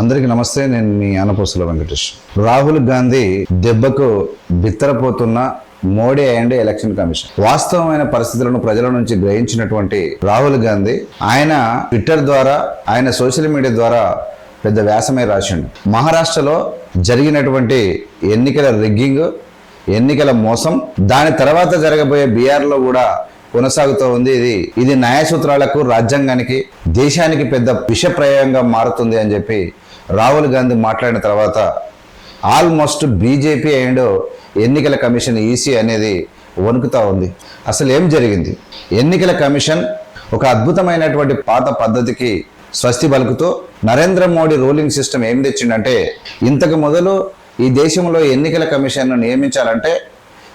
అందరికీ నమస్తే నేను మీ ఆనపోసుల వెంకటేష్. రాహుల్ గాంధీ దెబ్బకు బిత్తరపోతున్న మోడీ అండ్ ఎలక్షన్ కమిషన్. వాస్తవమైన పరిస్థితులను ప్రజల నుంచి గ్రహించినటువంటి రాహుల్ గాంధీ ఆయన ట్విట్టర్ ద్వారా ఆయన సోషల్ మీడియా ద్వారా పెద్ద వ్యాసమే రాసిండు. మహారాష్ట్రలో జరిగినటువంటి ఎన్నికల రిగ్గింగ్ ఎన్నికల మోసం దాని తర్వాత జరగబోయే బీఆర్లో కూడా కొనసాగుతూ ఉంది. ఇది ఇది న్యాయ సూత్రాలకు రాజ్యాంగానికి దేశానికి పెద్ద విషప్రయంగా మారుతుంది అని చెప్పి రాహుల్ గాంధీ మాట్లాడిన తర్వాత ఆల్మోస్ట్ బీజేపీ అండ్ ఎన్నికల కమిషన్ ఈసీ అనేది వణుకుతూ ఉంది. అసలు ఏం జరిగింది? ఎన్నికల కమిషన్ ఒక అద్భుతమైనటువంటి పాత పద్ధతికి స్వస్తి పలుకుతూ నరేంద్ర మోడీ రూలింగ్ సిస్టమ్ ఏం తెచ్చిండంటే ఇంతకు మొదలు ఈ దేశంలో ఎన్నికల కమిషన్ను నియమించాలంటే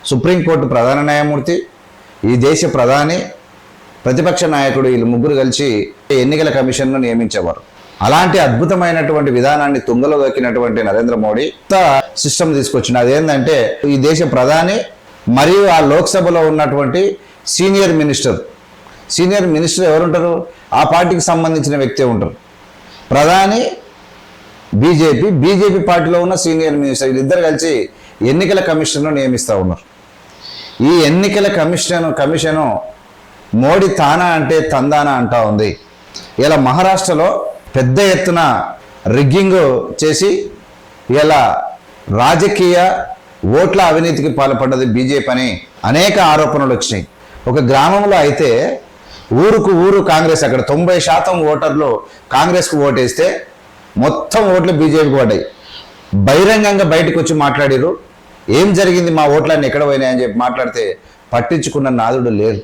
సుప్రీంకోర్టు ప్రధాన న్యాయమూర్తి ఈ దేశ ప్రధాని ప్రతిపక్ష నాయకుడు వీళ్ళు ముగ్గురు కలిసి ఎన్నికల కమిషన్ను నియమించేవారు. అలాంటి అద్భుతమైనటువంటి విధానాన్ని తుంగలో దొక్కినటువంటి నరేంద్ర మోడీ కొత్త సిస్టమ్ తీసుకొచ్చింది అదేంటంటే ఈ దేశ ప్రధాని మరియు ఆ లోక్సభలో ఉన్నటువంటి సీనియర్ మినిస్టర్. సీనియర్ మినిస్టర్ ఎవరుంటారు? ఆ పార్టీకి సంబంధించిన వ్యక్తి ఉంటారు. ప్రధాని బీజేపీ బీజేపీ పార్టీలో ఉన్న సీనియర్ మినిస్టర్. వీళ్ళిద్దరు కలిసి ఎన్నికల కమిషన్ను నియమిస్తూ ఉన్నారు. ఈ ఎన్నికల కమిషన్ కమిషను మోడీ తానా అంటే తందానా అంటా ఉంది. ఇలా మహారాష్ట్రలో పెద్ద ఎత్తున రిగ్గింగ్ చేసి ఇలా రాజకీయ ఓట్ల అవినీతికి పాల్పడ్డది బీజేపీ అని అనేక ఆరోపణలు వచ్చినాయి. ఒక గ్రామంలో అయితే ఊరుకు ఊరు కాంగ్రెస్ అక్కడ తొంభై శాతం ఓటర్లు కాంగ్రెస్కు ఓటేస్తే మొత్తం ఓట్లు బీజేపీకి పడ్డాయి. బహిరంగంగా బయటకు వచ్చి మాట్లాడారు ఏం జరిగింది మా ఓట్లన్నీ ఎక్కడ పోయినాయని చెప్పి మాట్లాడితే పట్టించుకున్న నాదుడు లేరు.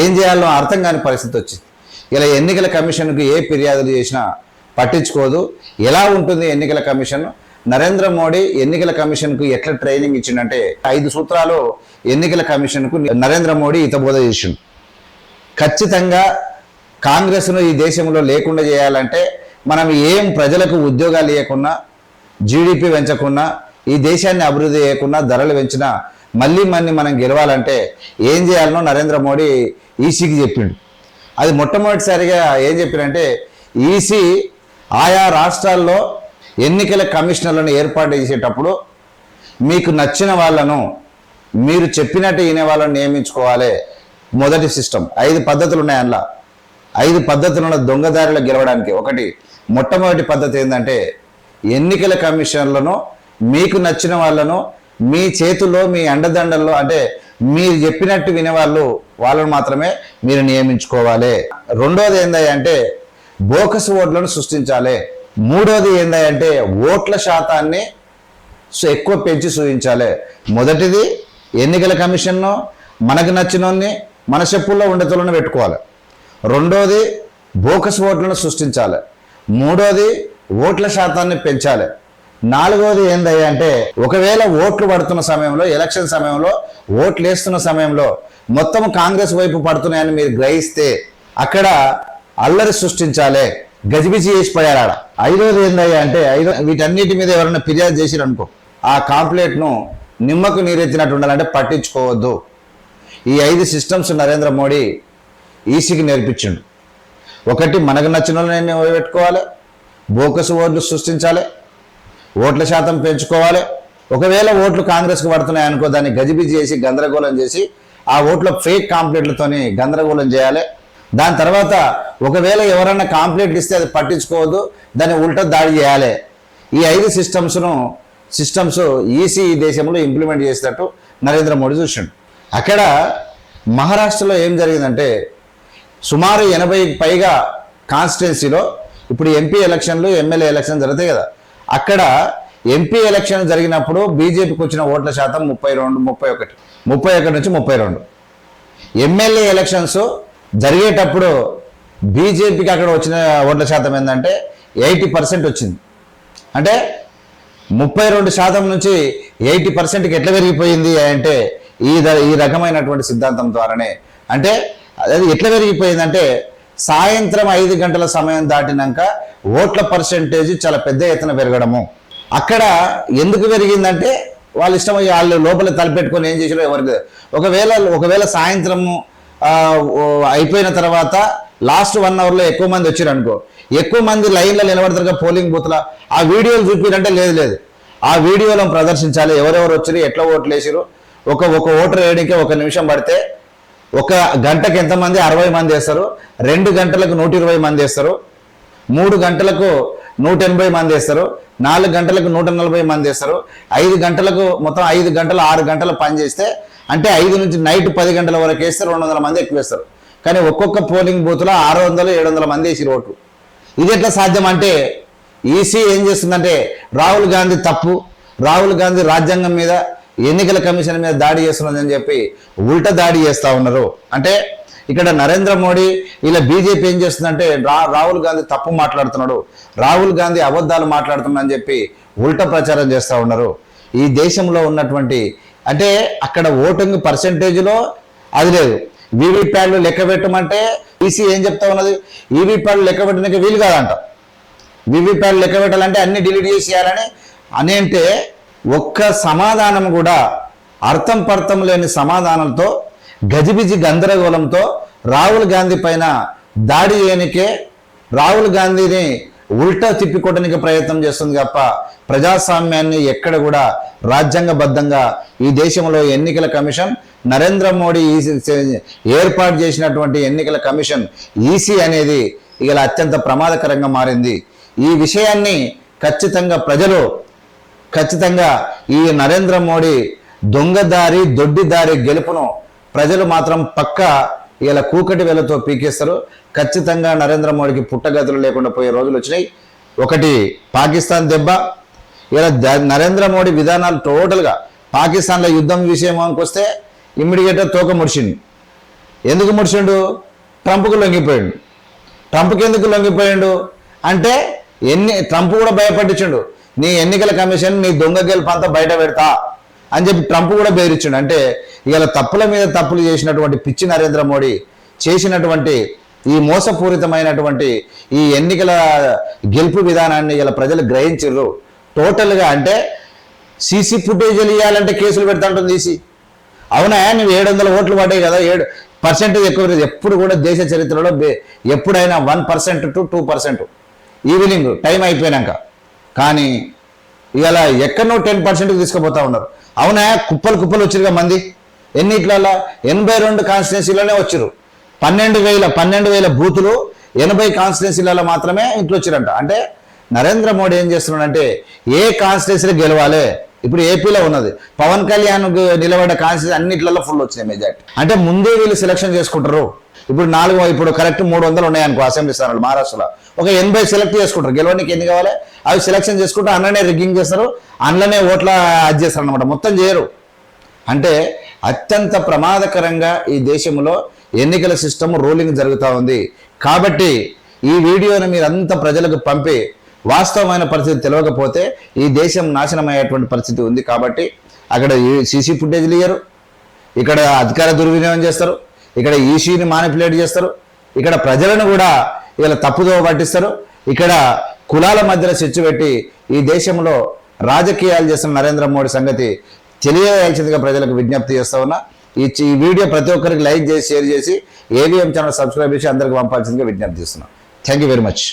ఏం చేయాలో అర్థం కాని పరిస్థితి వచ్చింది. ఇలా ఎన్నికల కమిషన్కు ఏ ఫిర్యాదులు చేసినా పట్టించుకోదు. ఎలా ఉంటుంది ఎన్నికల కమిషన్? నరేంద్ర మోడీ ఎన్నికల కమిషన్కు ఎట్లా ట్రైనింగ్ ఇచ్చిండంటే ఐదు సూత్రాలు ఎన్నికల కమిషన్కు నరేంద్ర మోడీ హితబోధ చేసిండు. ఖచ్చితంగా కాంగ్రెస్ను ఈ దేశంలో లేకుండా చేయాలంటే మనం ఏం ప్రజలకు ఉద్యోగాలు ఇవ్వకున్నా జీడిపి పెంచకున్నా ఈ దేశాన్ని అభివృద్ధి చేయకుండా ధరలు పెంచినా మళ్ళీ మళ్ళీ మనం గెలవాలంటే ఏం చేయాలనో నరేంద్ర మోడీ ఈసీకి చెప్పిండు. అది మొట్టమొదటిసారిగా ఏం చెప్పారంటే ఈసీ ఆయా రాష్ట్రాల్లో ఎన్నికల కమిషనర్లను ఏర్పాటు చేసేటప్పుడు మీకు నచ్చిన వాళ్ళను మీరు చెప్పినట్టు వినే వాళ్ళని నియమించుకోవాలి. మొదటి సిస్టమ్. ఐదు పద్ధతులు ఉన్నాయి అందులో. ఐదు పద్ధతులను దొంగదారిలో గెలవడానికి. ఒకటి మొట్టమొదటి పద్ధతి ఏంటంటే ఎన్నికల కమిషన్లను మీకు నచ్చిన వాళ్ళను మీ చేతుల్లో మీ అండదండల్లో అంటే మీరు చెప్పినట్టు వినేవాళ్ళు వాళ్ళను మాత్రమే మీరు నియమించుకోవాలి. రెండోది ఏందంటే బోకస్ ఓట్లను సృష్టించాలి. మూడోది ఏందంటే ఓట్ల శాతాన్ని ఎక్కువ పెంచి చూపించాలి మొదటిది ఎన్నికల కమిషన్ను మనకు నచ్చినోన్ని మన చెప్పుల్లో ఉండేతోళ్ళని పెట్టుకోవాలి. రెండోది బోకస్ ఓట్లను సృష్టించాలి. మూడోది ఓట్ల శాతాన్ని పెంచాలి. నాలుగోది ఏందయ్యా అంటే ఒకవేళ ఓట్లు పడుతున్న సమయంలో ఎలక్షన్ సమయంలో ఓట్లు వేస్తున్న సమయంలో మొత్తం కాంగ్రెస్ వైపు పడుతున్నాయని మీరు గ్రహిస్తే అక్కడ అల్లరి సృష్టించాలి. గజిబిజి చేసి పడారు ఆడ. ఐదోది ఏందయ్యా అంటే ఐదో వీటన్నిటి మీద ఎవరైనా ఫిర్యాదు చేసిరు అనుకో ఆ కాంప్లైంట్ను నిమ్మకు నీరెత్తినట్టు ఉండాలంటే పట్టించుకోవద్దు. ఈ ఐదు సిస్టమ్స్ నరేంద్ర మోడీ ఈసీకి నేర్పించిండు. ఒకటి మనకు నచ్చిన వాళ్ళని పెట్టుకోవాలి బోకస్ ఓట్లు సృష్టించాలి ఓట్ల శాతం పెంచుకోవాలి. ఒకవేళ ఓట్లు కాంగ్రెస్కి పడుతున్నాయి అనుకో దాన్ని గజిబిజి చేసి గందరగోళం చేసి ఆ ఓట్ల ఫేక్ కాంప్లైంట్లతోని గందరగోళం చేయాలి. దాని తర్వాత ఒకవేళ ఎవరన్నా కాంప్లైంట్ ఇస్తే అది పట్టించుకోవద్దు దాన్ని ఉల్టా దాడి చేయాలి. ఈ ఐదు సిస్టమ్స్ను సిస్టమ్స్ ఈసీ ఈ దేశంలో ఇంప్లిమెంట్ చేసినట్టు నరేంద్ర మోడీ చూసిండు. అక్కడ మహారాష్ట్రలో ఏం జరిగిందంటే సుమారు ఎనభై పైగా కాన్స్టిట్యున్సీలో ఇప్పుడు ఎంపీ ఎలక్షన్లు ఎమ్మెల్యే ఎలక్షన్ జరుగుతాయి కదా. అక్కడ ఎంపీ ఎలక్షన్ జరిగినప్పుడు బీజేపీకి వచ్చిన ఓట్ల శాతం ముప్పై రెండు ముప్పై ఒకటి. ముప్పై ఒకటి నుంచి ముప్పై రెండు. ఎమ్మెల్యే ఎలక్షన్స్ జరిగేటప్పుడు బీజేపీకి అక్కడ వచ్చిన ఓట్ల శాతం ఏంటంటే ఎయిటీ పర్సెంట్ వచ్చింది. అంటే ముప్పై రెండు శాతం నుంచి ఎయిటీ పర్సెంట్కి ఎట్లా పెరిగిపోయింది అంటే ఈ ద- ఈ రకమైనటువంటి సిద్ధాంతం ద్వారానే. అంటే అది ఎట్లా పెరిగిపోయిందంటే సాయంత్రం ఐదు గంటల సమయం దాటినాక ఓట్ల పర్సెంటేజ్ చాలా పెద్ద ఎత్తున పెరగడము. అక్కడ ఎందుకు పెరిగిందంటే వాళ్ళ ఇష్టం వాళ్ళు లోపల తలపెట్టుకొని ఏం చేసారో ఎవరికి? ఒకవేళ ఒకవేళ సాయంత్రము అయిపోయిన తర్వాత లాస్ట్ వన్ అవర్లో ఎక్కువ మంది వచ్చారు అనుకో. ఎక్కువ మంది లైన్లో నిలబడతారు పోలింగ్ బూత్లో. ఆ వీడియోలు చూపిరంటే లేదు లేదు. ఆ వీడియోలను ప్రదర్శించాలి. ఎవరెవరు వచ్చారు ఎట్లా ఓట్లు వేసారు ఒక ఒక ఓటర్ వేయడానికి ఒక నిమిషం పడితే ఒక గంటకి ఎంతమంది అరవై మంది వేస్తారు. రెండు గంటలకు నూట ఇరవై మంది వేస్తారు. మూడు గంటలకు నూట ఎనభై మంది వేస్తారు. నాలుగు గంటలకు నూట నలభై మంది వేస్తారు. ఐదు గంటలకు మొత్తం ఐదు గంటలు ఆరు గంటలు పని చేస్తే అంటే ఐదు నుంచి నైట్ పది గంటల వరకు వేస్తే రెండు వందల మంది ఎక్కువ వేస్తారు. కానీ ఒక్కొక్క పోలింగ్ బూత్లో ఆరు వందలు ఏడు వందల మంది వేసి ఓట్లు ఇది ఎట్లా సాధ్యం అంటే ఈసీ ఏం చేస్తుందంటే రాహుల్ గాంధీ తప్పు. రాహుల్ గాంధీ రాజ్యాంగం మీద ఎన్నికల కమిషన్ మీద దాడి చేస్తున్నదని చెప్పి ఉల్ట దాడి చేస్తూ ఉన్నారు. అంటే ఇక్కడ నరేంద్ర మోడీ ఇలా బీజేపీ ఏం చేస్తుందంటే రా రాహుల్ గాంధీ తప్పు మాట్లాడుతున్నాడు రాహుల్ గాంధీ అబద్ధాలు మాట్లాడుతున్నాడని చెప్పి ఉల్ట ప్రచారం చేస్తూ ఉన్నారు. ఈ దేశంలో ఉన్నటువంటి అంటే అక్కడ ఓటింగ్ పర్సంటేజ్లో అది లేదు. వీవీప్యాడ్లు లెక్క పెట్టమంటే ఈసీ ఏం చెప్తా ఉన్నది? ఈవీప్యాడ్లు లెక్క పెట్టడానికి వీలు కాదంట. వివిప్యాడ్ లెక్క పెట్టాలంటే అన్ని డిలీట్ చేసేయాలని అని అంటే ఒక్క సమాధానం కూడా అర్థం పర్థం లేని సమాధానంతో గజిబిజి గందరగోళంతో రాహుల్ గాంధీ పైన దాడి చేయనికే రాహుల్ గాంధీని ఉల్టా తిప్పికొట్టడానికి ప్రయత్నం చేస్తుంది తప్ప ప్రజాస్వామ్యాన్ని ఎక్కడ కూడా రాజ్యాంగబద్ధంగా ఈ దేశంలో ఎన్నికల కమిషన్ నరేంద్ర మోడీ ఏర్పాటు చేసినటువంటి ఎన్నికల కమిషన్ ఈసీ అనేది ఇలా అత్యంత ప్రమాదకరంగా మారింది. ఈ విషయాన్ని ఖచ్చితంగా ప్రజలు ఖచ్చితంగా ఈ నరేంద్ర మోడీ దొంగదారి దొడ్డిదారి గెలుపును ప్రజలు మాత్రం పక్క ఇలా కూకటి వేలతో పీకేస్తారు. ఖచ్చితంగా నరేంద్ర మోడీకి పుట్టగతులు లేకుండా పోయే రోజులు వచ్చినాయి. ఒకటి పాకిస్తాన్ దెబ్బ. ఇలా నరేంద్ర మోడీ విధానాలు టోటల్గా పాకిస్తాన్లో యుద్ధం విషయం వస్తే ఇమ్మీడియట్గా తోక ముడిచిండు. ఎందుకు ముడిచిండు? ట్రంప్కు లొంగిపోయిండు. ట్రంప్కి ఎందుకు లొంగిపోయిండు? అంటే ఎన్ని ట్రంప్ కూడా భయపట్టించిండు. నీ ఎన్నికల కమిషన్ నీ దొంగ గెలుపు అంతా బయట పెడతా అని చెప్పి ట్రంప్ కూడా బెదిరించాడు అంటే ఇవాళ తప్పుల మీద తప్పులు చేసినటువంటి పిచ్చి నరేంద్ర మోడీ చేసినటువంటి ఈ మోసపూరితమైనటువంటి ఈ ఎన్నికల గెలుపు విధానాన్ని ఇలా ప్రజలు గ్రహించరు. టోటల్గా అంటే సీసీ ఫుటేజీలు ఇవ్వాలంటే కేసులు పెడతాంటుంది తీసి అవునా? నువ్వు ఏడు వందల ఓట్లు పడ్డాయి కదా ఏడు పర్సెంటేజ్ ఎక్కువ ఎప్పుడు కూడా దేశ చరిత్రలో ఎప్పుడైనా one percent to two percent. Evening time అయిపోయినాక. కానీ ఇలా ఎక్కడనో టెన్ పర్సెంట్కి తీసుకుపోతా ఉన్నారు. అవునా? కుప్పలు కుప్పలు వచ్చిరుగా మంది. ఎన్నిట్లలో ఎనభై రెండు కాన్స్టిట్యున్సీలోనే వచ్చారు పన్నెండు వేల పన్నెండు వేల బూతులు ఎనభై కాన్స్టిట్యున్సీలలో మాత్రమే ఇంట్లో వచ్చారంట. అంటే నరేంద్ర మోడీ ఏం చేస్తున్నాడంటే ఏ కాన్స్టిట్యున్సీలో గెలవాలి? ఇప్పుడు ఏపీలో ఉన్నది. పవన్ కళ్యాణ్ నిలబడ్డ కాన్స్టిట్యూన్సీ అన్నిట్లలో ఫుల్ వచ్చినాయి మెజార్టీ అంటే ముందే వీళ్ళు సెలక్షన్ చేసుకుంటారు. ఇప్పుడు నాలుగు ఇప్పుడు కరెక్ట్ మూడు వందలు ఉన్నాయనుకో అసెంబ్లీ స్థానాలు మహారాష్ట్రలో. ఒక ఎనభై సెలెక్ట్ చేసుకుంటారు. గెలవడానికి ఎన్ని కావాలి? అవి సెలెక్షన్ చేసుకుంటే అందులోనే రిగ్గింగ్ చేస్తారు. అందులోనే ఓట్ల అది చేస్తారు అనమాట మొత్తం చేయరు. అంటే అత్యంత ప్రమాదకరంగా ఈ దేశంలో ఎన్నికల సిస్టమ్ రూలింగ్ జరుగుతూ ఉంది. కాబట్టి ఈ వీడియోని మీరంతా ప్రజలకు పంపి వాస్తవమైన పరిస్థితి తెలియకపోతే ఈ దేశం నాశనం అయ్యేటువంటి పరిస్థితి ఉంది కాబట్టి అక్కడ సీసీ ఫుటేజ్లు ఇయ్యరు. ఇక్కడ అధికార దుర్వినియోగం చేస్తారు. ఇక్కడ ఈసీని మానిపులేట్ చేస్తారు. ఇక్కడ ప్రజలను కూడా ఇలా తప్పుదో పట్టిస్తారు. ఇక్కడ కులాల మధ్యలో చిచ్చు పెట్టి ఈ దేశంలో రాజకీయాలు చేస్తున్న నరేంద్ర మోడీ సంగతి తెలియజేయాల్సిందిగా ప్రజలకు విజ్ఞప్తి చేస్తా ఉన్నా. ఈ వీడియో ప్రతి ఒక్కరికి లైక్ చేసి షేర్ చేసి ఏవిఎం ఛానల్ సబ్స్క్రైబ్ చేసి అందరికి పంపాల్సిందిగా విజ్ఞప్తి చేస్తున్నాం. Thank you very much.